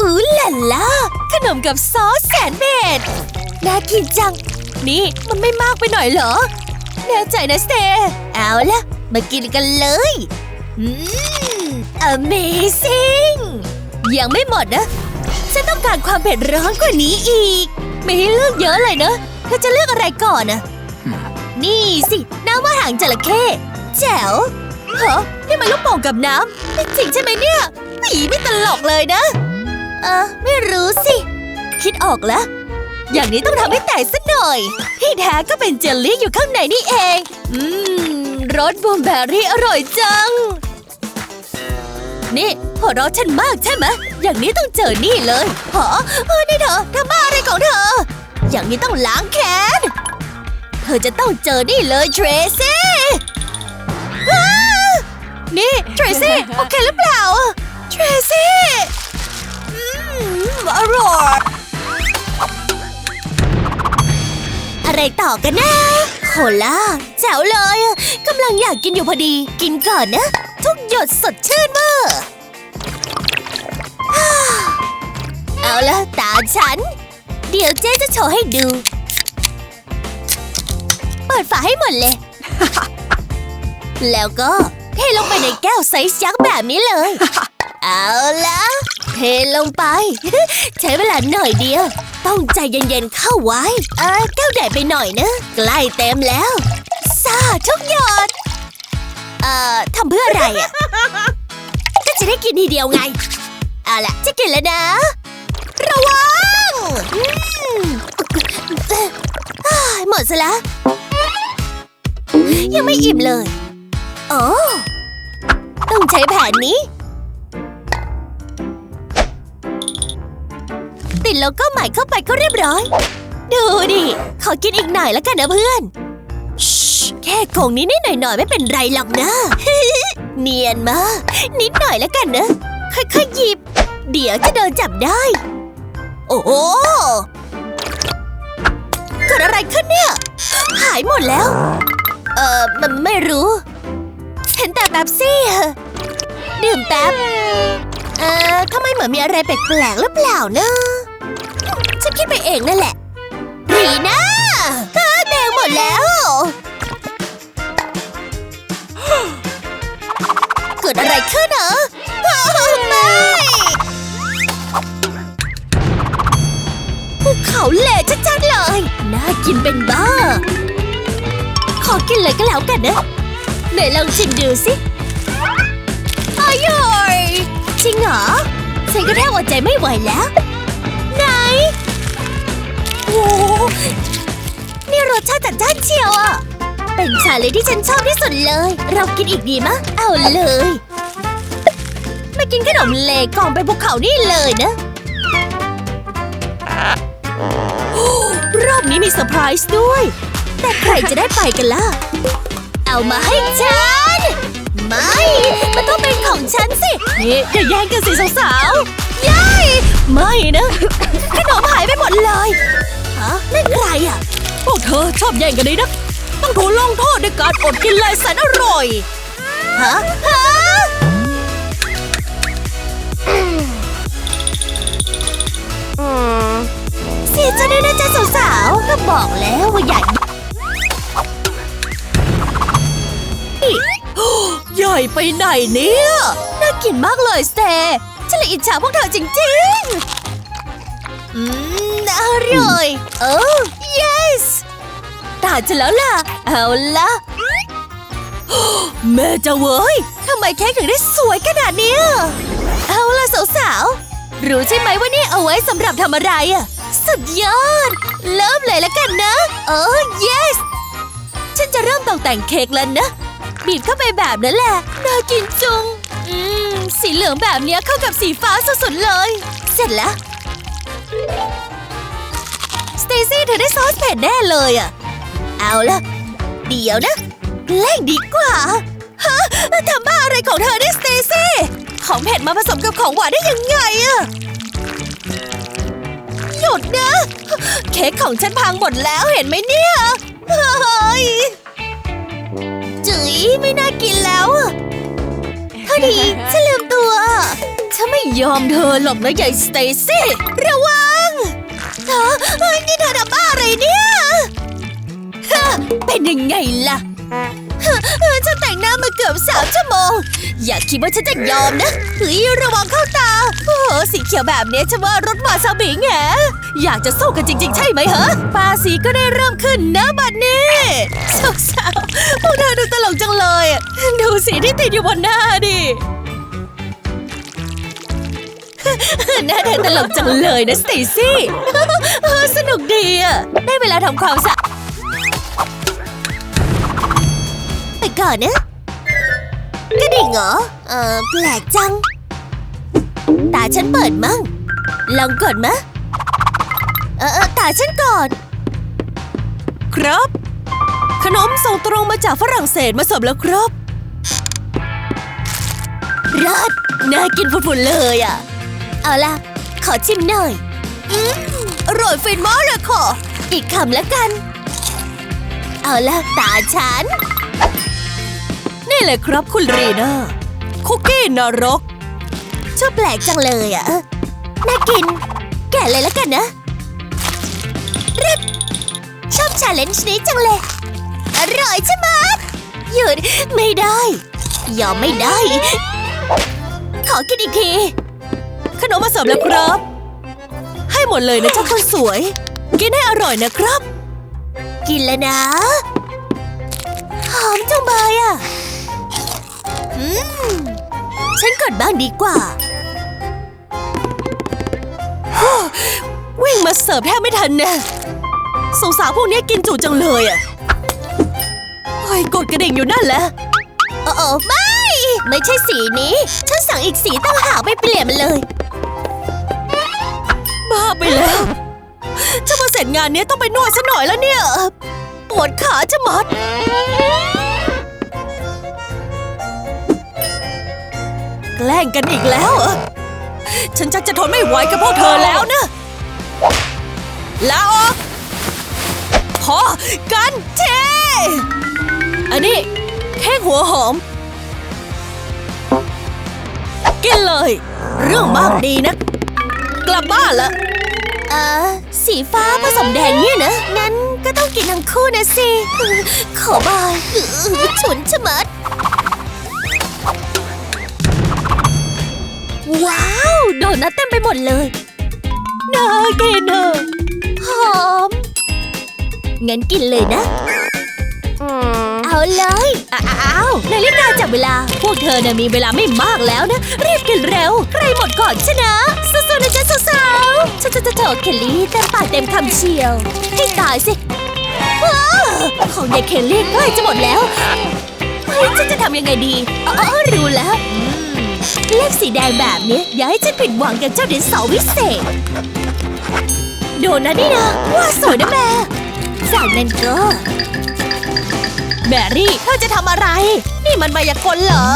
อือหล่นล่ะขนมกับซอสแสนเผ็ดน่ากินจัง นี่มันไม่มากไปหน่อยเหรอ แน่ใจนะสเตย์เอาละมากินกันเลยอืม amazing ยังไม่หมดนะ ฉันต้องการความเผ็ดร้อนกว่านี้อีก ไม่ให้เลือกเยอะเลยนะเธอจะเลือกอะไรก่อนนะนี่สิ น้ำว่าหางจระเข้แจ๋วเหรอนี่มันลูกโป่งกับน้ำจริงใช่ไหมเนี่ยหนีไม่ตลกเลยนะ เออ ไม่รู้สิ คิดออกแล้ว อย่างนี้ต้องทำให้แตกสักหน่อย ที่แท้ก็เป็นเจลลี่อยู่ข้างในนี่เอง อืมรสบลูเบอร์รี่อร่อยจัง นี่หัวเราะฉันมากใช่ไหมอย่างนี้ต้องเจอนี่เลยหอเออนี่เธอทำบ้าอะไรของเธอ อย่างนี้ต้องล้างแค้น เธอจะต้องเจอนี่เลยเทรซี่อ้านี่เทรซี่โอเคหรือเปล่าเทรซี่ อะไรต่อกันนะโคล่าแจ๋วเลยกำลังอยากกินอยู่พอดี กินก่อนนะ ทุกหยดสดชื่นมากฮ่าเอาละตาฉัน เดี๋ยวเจ๊จะโชว์ให้ดู เปิดฝาให้หมดเลย แล้วก็เทลงไปในแก้วไซส์ยักษ์แบบนี้เลย เอาละ ลงไป ใช้เวลาหน่อยเดียว ต้องใจเย็นๆเข้าไว้ เออก้วใหญ่ไปหน่อยนะ ใกล้เต็มแล้วซาทุกหยดเอ่อทำเพื่ออะไรอะ ก็จะได้กินทีเดียวไง เอาล่ะ จะกินแล้วนะ ระวังอืมอ้ายหมดซะแล้ว ยังไม่อิ่มเลย โอ้ ต้องใช้แผนนี้ ติดโลโก้ใหม่เข้าไปก็เรียบร้อย ดูดิ ขอกินอีกหน่อยแล้วกันนะเพื่อนชแค่โกงนี้นิดหน่อยไม่เป็นไรหรอกนะ เนียนมากนิดหน่อยแล้วกันนะ ค่อยๆหยิบ เดี๋ยวจะโดนจับได้ โอ้โหเกิดอะไรขึ้นเนี่ย หายหมดแล้ว เออมันไม่รู้ เห็นแต่แป๊บซี่ดื่มแป๊บ เออทำไมเหมือนมีอะไรแปลกๆหรือเปล่านะ ฉันคิดไปเองนั่นแหละ รีน่าเธอแดงหมดแล้ว เกิดอะไรขึ้นเหรออไม่ภูเขาเหละชัดๆเลย น่ากินเป็นบ้า ขอกินเลยก็แล้วกันนะไหนลองชิมดูสิอร่อยจริงเหรอฉันก็แทบอดใจไม่ไหวแล้ว นี่รสชาติจัดจ้านเชียวอะ เป็นชาเลยที่ฉันชอบที่สุดเลย เรากินอีกดีมะ เอาเลย มากินขนมเลกองไปภูเขานี่เลยนะรอบนี้มีเซอร์ไพรส์ด้วย แต่ใครจะได้ไปกันล่ะ เอามาให้ฉัน ไม่ มันต้องเป็นของฉันสิ นี่อย่าแย่งกันสิสาวๆยัยไม่นะ ขนมหายไปหมดเลย ฮะนั่นใครอะ พวกเธอชอบแย่งกันนี่นะ ต้องถูกลงโทษด้วยการอดกินเลยแสนอร่อย ฮะฮะเสียใจด้วยนะจ๊ะสาวๆก็บอกแล้วว่าอย่าใหญ่ไปไหนเนี่ย น่ากินมากเลยสเตฉันเลยอิจฉาพวกเธอจริงๆ อืม อร่อย โอ้ yes ตาจะแล้วล่ะ เอาละแม่จะเว้ยทำไมเค้กถึงได้สวยขนาดนี้เอาล่ะสาวๆ รู้ใช่ไหมว่านี่เอาไว้สำหรับทำอะไรอะสุดยอด เริ่มเลยแล้วกันนะ โอ้ yes ฉันจะเริ่มตกแต่งเค้กแล้วนะ บีบเข้าไปแบบนั้นแหละ น่ากินจุง อืม สีเหลืองแบบเนี้ยเข้ากับสีฟ้าสุดๆเลย เสร็จแล้ว เตซี่เธอได้ซอสเผ็ดแน่เลยอะเอาละเดี๋ยวนะเล่งดีกว่าฮะทำบ้าอะไรของเธอเนี่ยสเตซี่ ของเผ็ดมาผสมกับของหวานได้ยังไงอะหยุดนะ เค้กของฉันพังหมดแล้วเห็นไหมเนี่ยเฮ้ยจุ๋ยไม่น่ากินแล้วอะเท่าดีฉันลืมตัว ฉันไม่ยอมเธอหรอกนะใหญ่สเตซี่ระวัง ธอเฮ้ยนี่เธอทำบ้าอะไรเนี่ยเป็นยังไงล่ะฉันแต่งหน้ามาเกือบสามชั่วโมง อย่าคิดว่าฉันจะยอมนะเฮ้ยระวังเข้าตา โอ้โห สีเขียวแบบนี้ฉันว่ารถมาซาบิงแหอยากจะสู้กันจริง ๆ ใช่ไหมฮะปาสีก็ได้เริ่มขึ้นนะบัดนี้สาวๆพวกเธอดูตลกจังเลย ดูสีที่ติดอยู่บนหน้าดิ หน้าเธอตลกจังเลยนะสเตซี่สนุกดีอะได้เวลาทำความสะอาดไปก่อนนะกระดิ่งเหรอ เออแปลกจัง ตาฉันเปิดมั่งลองก่อนมะ เออเออตาฉันก่อน ครับ ขนมส่งตรงมาจากฝรั่งเศสมาเสิร์ฟแล้วครับรสน่ากินฝุ่นๆเลยอะ เอาล่ะ ขอชิมหน่อยอืมอร่อยฟินมากเลยค่ะ อีกคำแล้วกัน เอาล่ะ ตาฉัน นี่เลยครับคุณรีน่าคุกกี้นรกชื่อแปลกจังเลยอะน่ากิน แกะเลยแล้วกันนะรึดชอบชาเลนจ์นี้จังเลย อร่อยใช่ไหมหยุดไม่ได้ ยอมไม่ได้ ขอกินอีกที ขนมมาเสิร์ฟแล้วครับ ให้หมดเลยนะเจ้าคนสวย กินให้อร่อยนะครับ กินแล้วนะ หอมจังเลยอะอืมฉันกดบ้างดีกว่าฮู้วิ่งมาเสิร์ฟแทบไม่ทันนะสงสารพวกนี้กินจุจังเลยอะเฮ้ยกดกระดิ่งอยู่นั่นแหละโอ้โอไม่ ไม่ใช่สีนี้ ฉันสั่งอีกสีตั้งหากไม่เปลี่ยนมันเลย บ้าไปแล้วจะมาเสร็จงานนี้ต้องไปนวดซะหน่อยแล้วเนี่ย ปวดขาจะมัด แกล้งกันอีกแล้ว ฉันชักจะทนไม่ไหวกับพวกเธอแล้วนะลาออกพอกันเทอันนี้แค่หัวหอม กินเลย เรื่องมากดีนะ กลับบ้านละเออสีฟ้าผสมแดงเนี่ยนะ งั้นก็ต้องกินทั้งคู่นะสิ ขอบายฉุนชะมัด ว้าว โดนัทเต็มไปหมดเลย น่ากินอะหอม งั้นกินเลยนะ เอาเลยอ้าวนาฬิกาจับเวลา พวกเธอเนี่ยมีเวลาไม่มากแล้วนะ รีบกินเร็ว ใครหมดก่อนชนะ สู้ๆนะจ๊ะสาวๆฉันจะโถเคลลี่เต็มปากเต็มคำเชียว ให้ตายสิว้าวของยายเคลลี่ใกล้จะหมดแล้วเฮ้ยฉันจะทำยังไงดีอ๋ออรู้แล้วอืมเลขสีแดงแบบนี้อย่าให้ฉันผิดหวังกับเจ้าดินสาร์วิเศษ โดนนะนี่นะว่าสวยนะแม่จากนั้นก็แมรี่เธอจะทำอะไร นี่มันมายากลเหรอ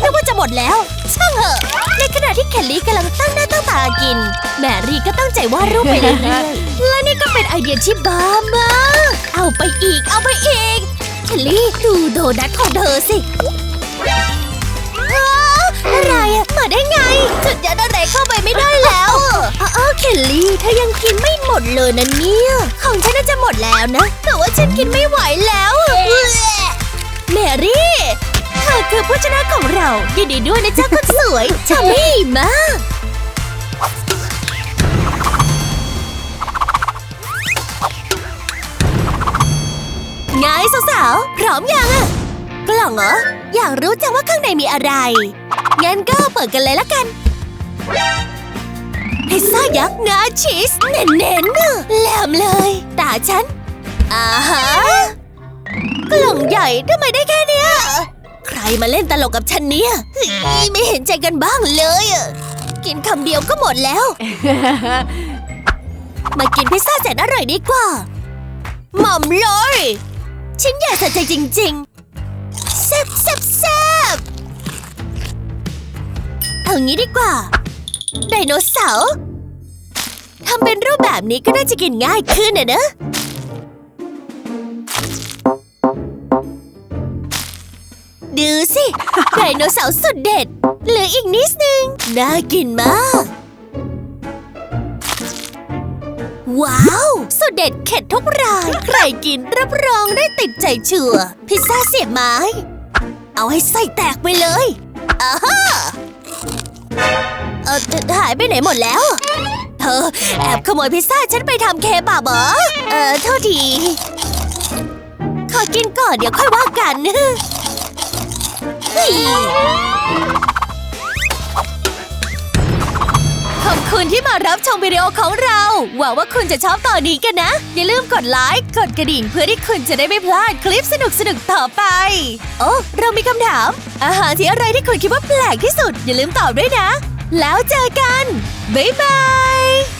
นึกว่าจะหมดแล้ว ช่างเหอะ ในขณะ ลลี่กำลังตั้งหน้าตั้งตากิน แมรี่ก็ตั้งใจวาดรูปไปเรื่อยๆและนี่ก็เป็นไอเดียที่บ้ามากเอาไปอีกเอาไปอีกแคลลี่ดูโดนัทของเธอสิอะไรอะมาได้ไงฉันยัดอะไรเข้าไปไม่ได้แล้วอะอ้าวเคลลี่เธอยังกินไม่หมดเลยนะเนี่ยของฉันน่าจะหมดแล้วนะ แต่ว่าฉันกินไม่ไหวแล้วแมรี่ ธอคือผู้ชนะของเรา ยินดีด้วยนะจ๊ะคนสวยชามี่มาก ไงสาวๆ พร้อมยังอะกล่องเหรอ อยากรู้จังว่าข้างในมีอะไร งั้นก็เปิดกันเลยละกันพิซซ่ายักษ์งาชีสเน้นๆน่ะแหลมเลย ตาฉันอ่าฮะกล่องใหญ่ทำไมได้แค่เนี้ย ใครมาเล่นตลกกับฉันเนี่ยเฮ้ยไม่เห็นใจกันบ้างเลยอะกินคำเดียวก็หมดแล้ว มากินพิซซ่าแสนอร่อยดีกว่า หม่อมเลยชิ้นใหญ่สะใจจริงๆแซ่บแซ่บแซ่บเอางี้ดีกว่า ไดโนเสาร์ทำเป็นรูปแบบนี้ก็น่าจะกินง่ายขึ้นนะเนอะ ดูสิไดโนเสาร์สุดเด็ด เหลืออีกนิดนึง น่ากินมาก ว้าว สุดเด็ดเข็ดทุกราย ใครกินรับรองได้ติดใจเชื่อ พิซซ่าเสียบไม้ เอาให้ไส้แตกไปเลยอาฮ่าเออหายไปไหนหมดแล้ว เธอ แอบขโมยพิซซ่าฉันไปทำเคบับเหรอ เออโทษที ขอกินก่อนเดี๋ยวค่อยว่ากันเขอบคุณที่มารับชมวิดีโอของเรา หวังว่าคุณจะชอบตอนนี้กันนะ อย่าลืมกดไลค์ กดกระดิ่งเพื่อที่คุณจะได้ไม่พลาดคลิปสนุกๆต่อไป โอ้เรามีคำถาม อาหารที่อะไรที่คุณคิดว่าแปลกที่สุด อย่าลืมตอบด้วยนะ แล้วเจอกัน บ๊ายบาย